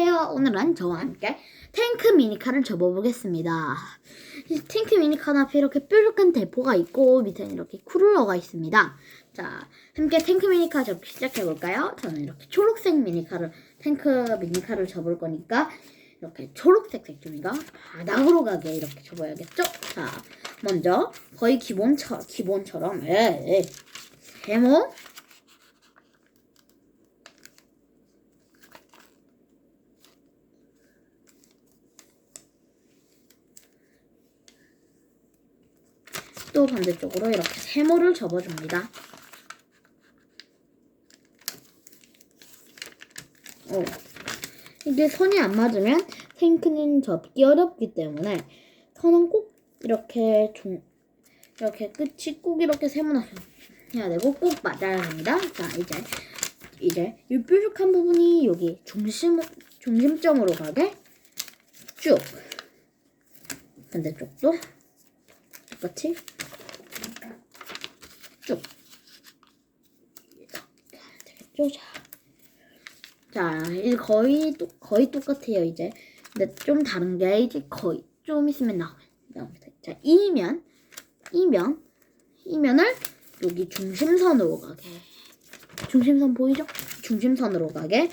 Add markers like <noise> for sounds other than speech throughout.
안녕하세요. 오늘은 저와 함께 탱크 미니카를 접어보겠습니다. 이 탱크 미니카는 앞에 이렇게 뾰족한 대포가 있고 밑에는 이렇게 쿠를러가 있습니다. 자, 함께 탱크 미니카 접기 시작해볼까요? 저는 이렇게 초록색 미니카를 탱크 미니카를 접을 거니까 이렇게 초록색 색종이가 바닥으로 가게 이렇게 접어야겠죠? 자, 먼저 거의 기본처, 기본처럼 에, 에, 세모 또 반대쪽으로 이렇게 세모를 접어줍니다. 어. 이게 선이 안 맞으면 탱크는 접기 어렵기 때문에 선은 꼭 이렇게 좀 이렇게 끝이 꼭 이렇게 세모나 해야 되고 꼭 맞아야 합니다. 자 이제 이제 이 뾰족한 부분이 여기 중심 중심점으로 가게 쭉 반대쪽도 똑같이 쭉 되겠죠? 자, 자 이제 거의 또 거의 똑같아요 이제. 근데 좀 다른 게 이제 거의 좀 있으면 나오, 나옵니다. 자, 이면 이면 이면을 여기 중심선으로 가게. 중심선 보이죠? 중심선으로 가게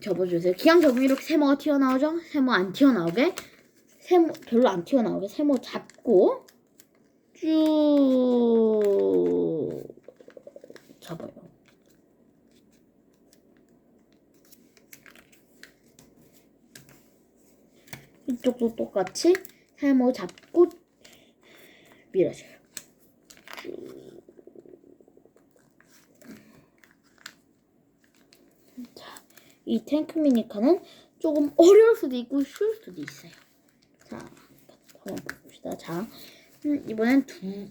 접어주세요. 기왕 접으면 이렇게 세모가 튀어나오죠? 세모 안 튀어나오게 세모 별로 안 튀어나오게 세모 잡고 쭉 접어요. 이쪽도 똑같이 세모 잡고 밀어줘요. 쭉. 자, 이 탱크 미니카는 조금 어려울 수도 있고 쉬울 수도 있어요. 자, 한번 봅시다. 자, 음, 이번엔 두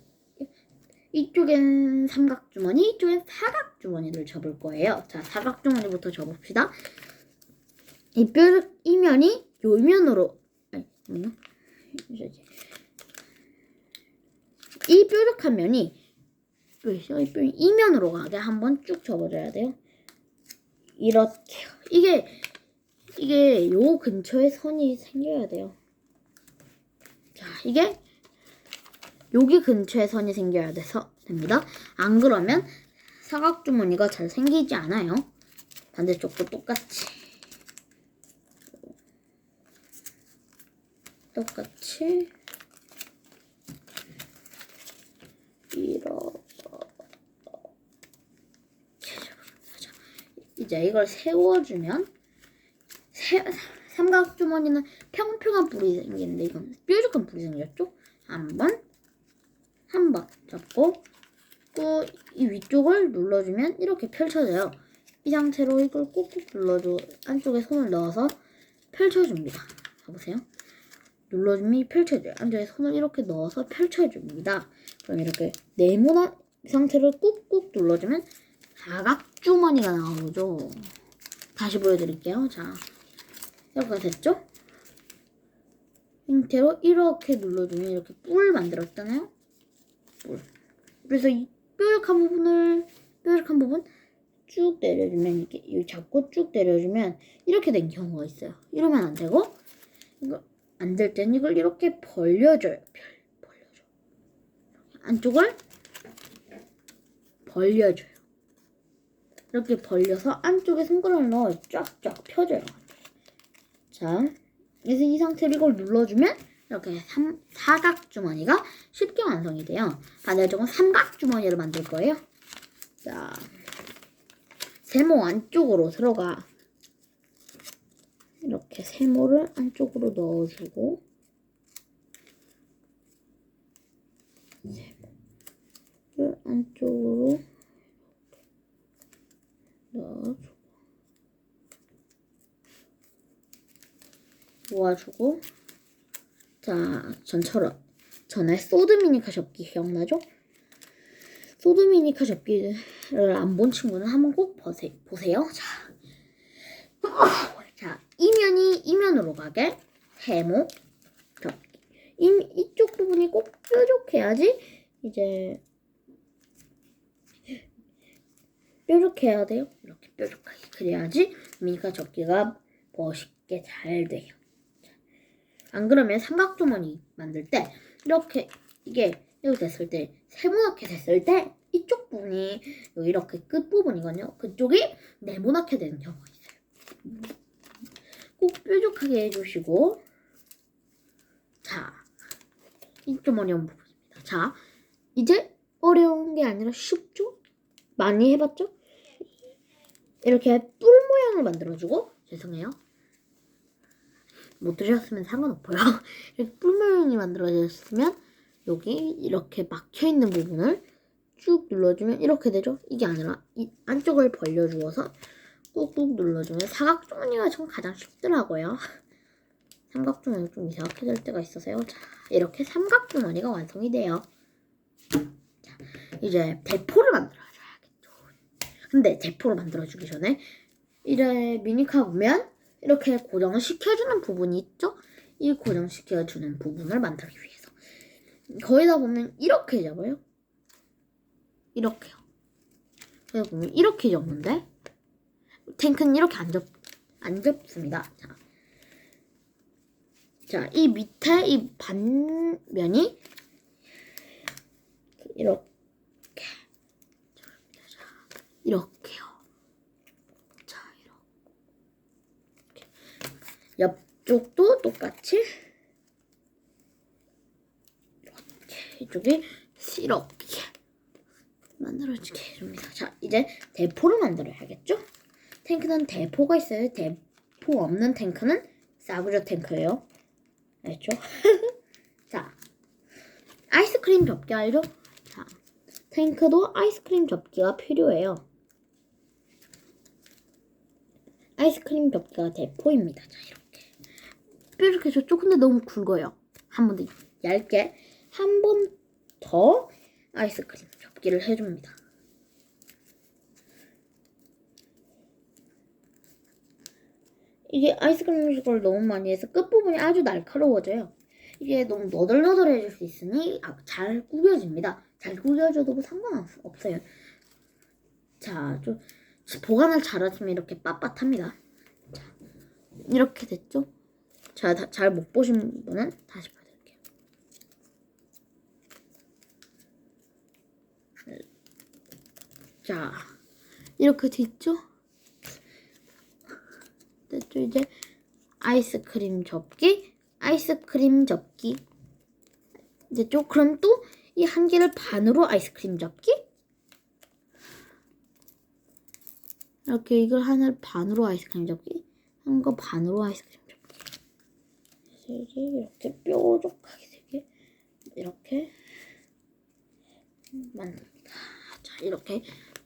이쪽엔 삼각 주머니, 이쪽엔 사각 주머니를 접을 거예요. 자, 사각 주머니부터 접읍시다. 이 뼈, 이 면이 요 면으로, 이 뾰족한 면이? 이, 뾰, 이 면으로 가게 한번 쭉 접어줘야 돼요. 이렇게요. 이게 이게 요 근처에 선이 생겨야 돼요. 자, 이게 여기 근처에 선이 생겨야 돼서 됩니다. 안 그러면 사각 주머니가 잘 생기지 않아요. 반대쪽도 똑같이 똑같이 이렇게 자, 이제 이걸 세워주면 세, 삼각 주머니는 평평한 불이 생기는데 이건 뾰족한 불이 생겼죠? 한 번 한 번 잡고 또이 위쪽을 눌러주면 이렇게 펼쳐져요. 이 상태로 이걸 꾹꾹 눌러줘 안쪽에 손을 넣어서 펼쳐줍니다. 봐보세요. 눌러주면 펼쳐져요. 안쪽에 손을 이렇게 넣어서 펼쳐줍니다. 그럼 이렇게 네모난 상태로 꾹꾹 눌러주면 사각 주머니가 나오죠. 다시 보여드릴게요. 자, 이렇게 됐죠? 형태로 이렇게 눌러주면 이렇게 뿔 만들었잖아요. 뿔. 그래서 이 뾰족한 부분을 뾰족한 부분 쭉 내려주면 이렇게 여기 잡고 쭉 내려주면 이렇게 된 경우가 있어요. 이러면 안 되고 이거 안 될 땐 이걸 이렇게 벌려줘요. 벌려줘. 안쪽을 벌려줘요. 이렇게 벌려서 안쪽에 손가락을 넣어 쫙쫙 펴줘요. 자, 그래서 이 상태로 이걸 눌러주면 이렇게 삼, 사각 주머니가 쉽게 완성이 돼요. 반대쪽은 삼각 주머니를 만들 거예요. 자, 세모 안쪽으로 들어가. 이렇게 세모를 안쪽으로 넣어주고. 세모를 안쪽으로 넣어주고. 모아주고. 자 전처럼 전에 소드 미니카 접기 기억나죠? 소드 미니카 접기를 안 본 친구는 한번 꼭 보세, 보세요. 자, 자 이면이 이면으로 가게 세모 접기 이, 이쪽 부분이 꼭 뾰족해야지 이제 뾰족해야 돼요. 이렇게 뾰족하게 그래야지 미니카 접기가 멋있게 잘 돼요. 안 그러면 삼각주머니 만들 때 이렇게 이게 이렇게 됐을 때 세모나게 됐을 때 이쪽 부분이 이렇게 끝 부분이거든요. 그쪽이 네모나게 되는 경우가 있어요. 꼭 뾰족하게 해주시고 자, 이좀 어려운 부분입니다. 자, 이제 어려운 게 아니라 쉽죠? 많이 해봤죠? 이렇게 뿔 모양을 만들어주고 죄송해요. 못 들으셨으면 상관없고요. <laughs> 이렇게 뿔 모양이 만들어졌으면 여기 이렇게 막혀 있는 부분을 쭉 눌러주면 이렇게 되죠. 이게 아니라 이 안쪽을 벌려주어서 꾹꾹 눌러주면 사각주머니가 좀 가장 쉽더라고요. <laughs> 삼각주머니 좀 이상하게 될 때가 있어서요. 자, 이렇게 삼각주머니가 완성이 돼요. 자, 이제 대포를 만들어줘야겠죠. 근데 대포를 만들어주기 전에 이제 미니카 보면 이렇게 고정을 시켜주는 부분이 있죠? 이 고정시켜주는 부분을 만들기 위해서 거기다 보면 이렇게 잡아요. 이렇게요. 여기 보면 이렇게 접는데 탱크는 이렇게 안 접, 안 접습니다. 자, 자, 이 밑에 이 반면이 이렇게 이렇게요. 자, 이렇게 옆쪽도 똑같이 이렇게 이쪽이 이렇게 만들어지게 해줍니다. 자, 이제 대포를 만들어야겠죠? 탱크는 대포가 있어요. 대포 없는 탱크는 싸구려 탱크예요. 알죠? <laughs> 자, 아이스크림 접기 알죠? 자, 탱크도 아이스크림 접기가 필요해요. 아이스크림 접기가 대포입니다. 자, 이렇게. 이렇게 저쪽 근데 너무 굵어요. 한 번 더 얇게 한 번 더 아이스크림 접기를 해줍니다. 이게 아이스크림 걸 너무 많이 해서 끝부분이 아주 날카로워져요. 이게 너무 너덜너덜해질 수 있으니 아, 잘 구겨집니다. 잘 구겨져도 상관없어요. 자, 좀 보관을 잘하시면 이렇게 빳빳합니다. 자, 이렇게 됐죠? 자, 잘 못 보신 분은 다시 보여드릴게요. 자, 이렇게 됐죠? 됐죠? 이제 아이스크림 접기, 아이스크림 접기. 됐죠? 그럼 또 이 한 개를 반으로 아이스크림 접기. 이렇게 이걸 하나를 반으로 아이스크림 접기. 한 거 반으로 아이스크림 접기. 이제 이렇게 뾰족하게 되게 이렇게 만듭니다. 자, 이렇게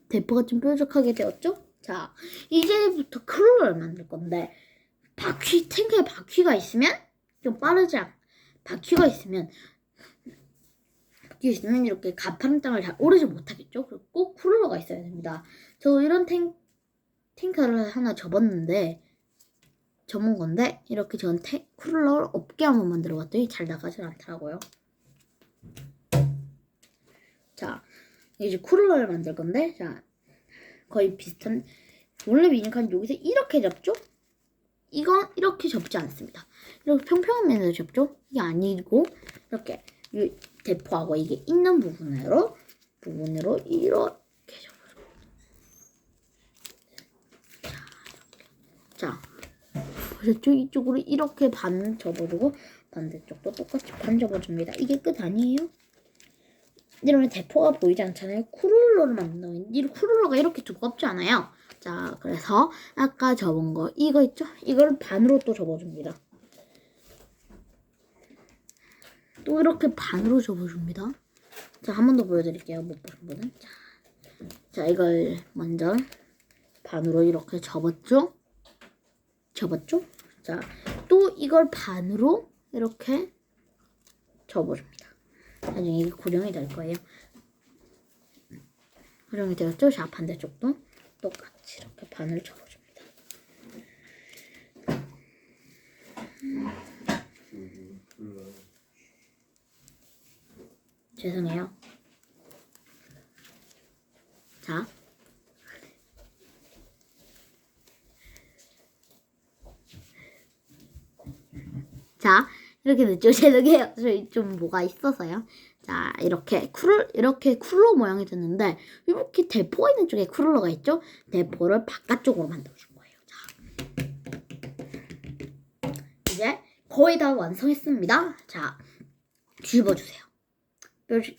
대포가 좀 뾰족하게 되었죠? 자, 이제부터 크롤러를 만들 건데 바퀴 탱크에 바퀴가 있으면 좀 빠르지 않. 바퀴가 있으면 바퀴가 있으면 이렇게 가파른 땅을 잘 오르지 못하겠죠. 그리고 꼭 크롤러가 있어야 됩니다. 저 이런 탱 탱크를 하나 접었는데 접은 건데 이렇게 전 탱, 크롤러를 없게 한번 만들어봤더니 잘 나가질 않더라고요. 자, 이제 크롤러를 만들 건데 자 거의 비슷한 원래 미니카는 여기서 이렇게 접죠? 이건 이렇게 접지 않습니다. 이렇게 평평한 면에서 접죠? 이게 아니고 이렇게 이 대포하고 이게 있는 부분으로 부분으로 이렇게 접어줍니다. 자, 보셨죠? 이쪽으로 이렇게 반 접어주고 반대쪽도 똑같이 반 접어줍니다. 이게 끝 아니에요? 이러면 대포가 보이지 않잖아요. 쿠룰러를 만든다면 이 쿠룰러가 이렇게 두껍지 않아요. 자, 그래서 아까 접은 거 이거 있죠? 이걸 반으로 또 접어줍니다. 또 이렇게 반으로 접어줍니다. 자, 한 번 더 보여드릴게요. 못 보신 분은. 자, 자, 이걸 먼저 반으로 이렇게 접었죠? 접었죠? 자, 또 이걸 반으로 이렇게 접어줍니다. 나중에 이게 고정이 될 거예요. 고정이 되었죠? 자, 반대쪽도 똑같이 이렇게 반을 접어줍니다. 죄송해요. 자. 자, 이렇게? <laughs> 죄송해요. 저희 좀 뭐가 있어서요. 자, 이렇게 쿨 이렇게 쿨러 모양이 됐는데 이렇게 대포가 있는 쪽에 쿨러가 있죠? 대포를 바깥쪽으로 만들어줄 거예요. 자, 이제 거의 다 완성했습니다. 자, 뒤집어 주세요.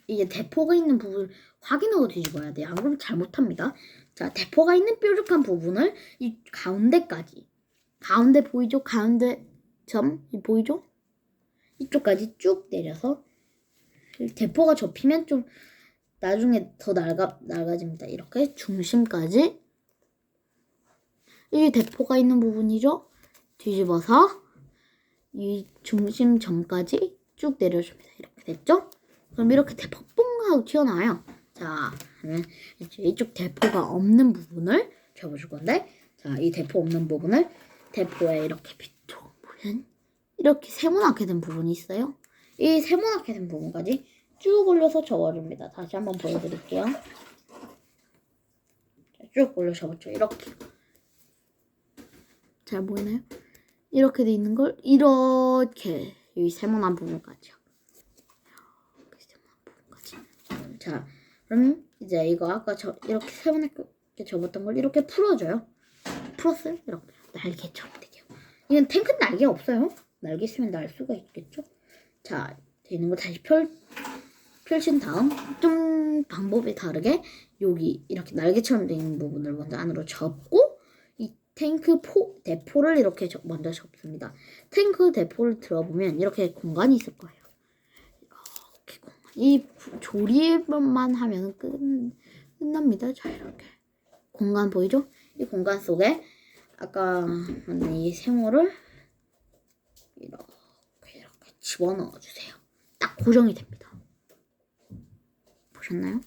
이게 대포가 있는 부분을 확인하고 뒤집어야 돼요. 안 그러면 잘못합니다. 자, 대포가 있는 뾰족한 부분을 이 가운데까지 가운데 보이죠? 가운데 점이 보이죠? 이쪽까지 쭉 내려서 대포가 접히면 좀 나중에 더 낡아 낡아집니다. 이렇게 중심까지 이게 대포가 있는 부분이죠? 뒤집어서 이 중심 점까지 쭉 내려줍니다. 이렇게 됐죠? 그럼 이렇게 대포 뽕 하고 튀어나와요. 자, 그러면 이쪽 대포가 없는 부분을 접어줄 건데, 자, 이 대포 없는 부분을 대포에 이렇게 비춰 보면 이렇게 세모나게 된 부분이 있어요. 이 세모나게 된 부분까지 쭉 올려서 접어줍니다. 다시 한번 보여드릴게요. 자, 쭉 올려 접었죠. 이렇게. 잘 보이나요? 이렇게 돼 있는 걸 이렇게 이 세모난 부분까지요. 세모난 부분까지. 자, 그럼 이제 이거 아까 저 이렇게 세모나게 접었던 걸 이렇게 풀어줘요. 풀었어요? 이렇게 날개처럼 되게요. 이건 탱크 날개 없어요. 날개 있으면 날 수가 있겠죠? 자, 되는 거 다시 펼 펼친 다음 좀 방법이 다르게 여기 이렇게 날개처럼 돼 있는 부분을 먼저 안으로 접고 이 탱크 포 대포를 이렇게 접- 먼저 접습니다. 탱크 대포를 들어보면 이렇게 공간이 있을 거예요. 이렇게 공간. 이 부- 조립만 하면 끝 끝납니다. 자 이렇게 공간 보이죠? 이 공간 속에 아까 이 세모를 이렇게 이렇게 집어넣어 주세요. 딱 고정이 됩니다. 보셨나요?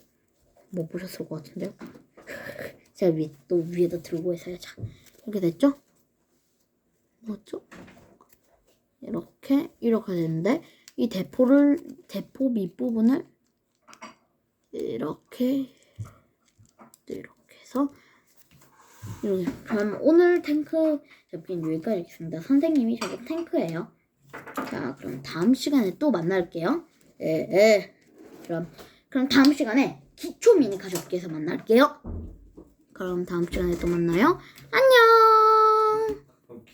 못 보셨을 것 같은데요? <laughs> 제가 위, 또 위에다 들고 있어요. 자, 이렇게 됐죠? 뭐죠? 이렇게 이렇게 되는데 이 대포를 대포 밑부분을 이렇게 해서 이렇게 그럼 오늘 탱크 접기는 여기까지 있습니다. 선생님이 저거 탱크예요. 자, 그럼 다음 시간에 또 만날게요. 예, 예. 그럼 그럼 다음 시간에 기초 미니 가족기에서 만날게요. 그럼 다음 시간에 또 만나요. 안녕.